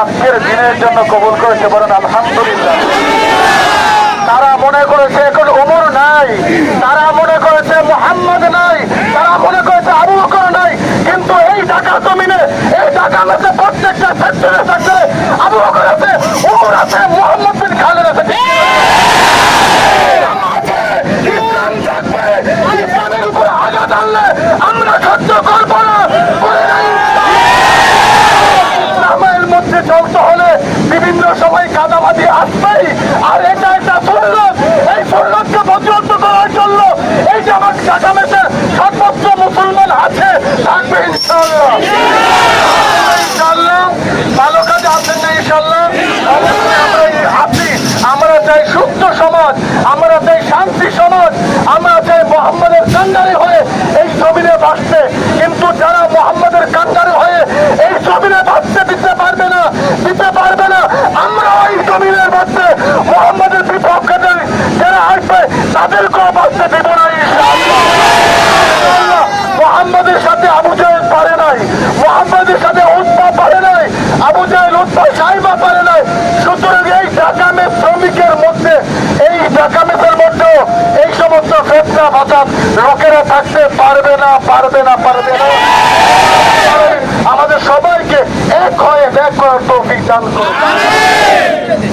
আজকের দিনের জন্য কবুল করেছে বলেন আলহামদুলিল্লাহ। তারা মনে করেছে এখন ওমর নাই, তারা মনে করেছে মোহাম্মদ নাই, তারা মনে করেছে আবু বকর নাই, কিন্তু এই ঢাকা জমিনে, এই ঢাকা মেসে প্রত্যেকটা সেক্টরে সেক্টরে আবু বকর আছে ওমর আছে, মোহাম্মদ বিন খালেদ আছে। আমরা সহ্য করব না বলে নাই ইসলামের মধ্যে চলতে হলে সময় কাদাবাদি আসবেই। আর এটা একটা সুন্নত। এই সুন্নতকে প্রতিরোধ করার জন্য এই যে আমার কাদামেতে সর্বোচ্চ মুসলমান আছে, থাকবে ভালো কাজে আছেন না ইনশাল্লাহ এই আমরা চাই সুস্থ সমাজ, আমরা চাই শান্তি সমাজ আমরা চাই মোহাম্মদের কান্ডারি হয়ে এই জমিনে বাঁচতে কিন্তু যারা মোহাম্মদের কান্ডারি হয়ে এই জমিনে বাঁচতে দিতে পারবে না দিতে পারবে না আমরা এই জমিনের মধ্যে মোহাম্মদের বিপক্ষে যে- যারা আসবে ইনশাআল্লাহ। মোহাম্মদের সাথে আবু জাহেল পারে নাই। মোহাম্মদের সাথে উৎপা পারে নাই। আবু জাহেল, উৎপা সাইবা পারে নাই। সুতরাং এই ঢাকামে শ্রমিকের মধ্যে, এই ঢাকামের মধ্যেও এই সমস্ত ফেতনা ফাসাদ লোকেরা থাকতে পারবে না পারবে না পারবে না। আমাদের সবাইকে এক হয়ে ব্যাগ করার তৌফিক দান করুন।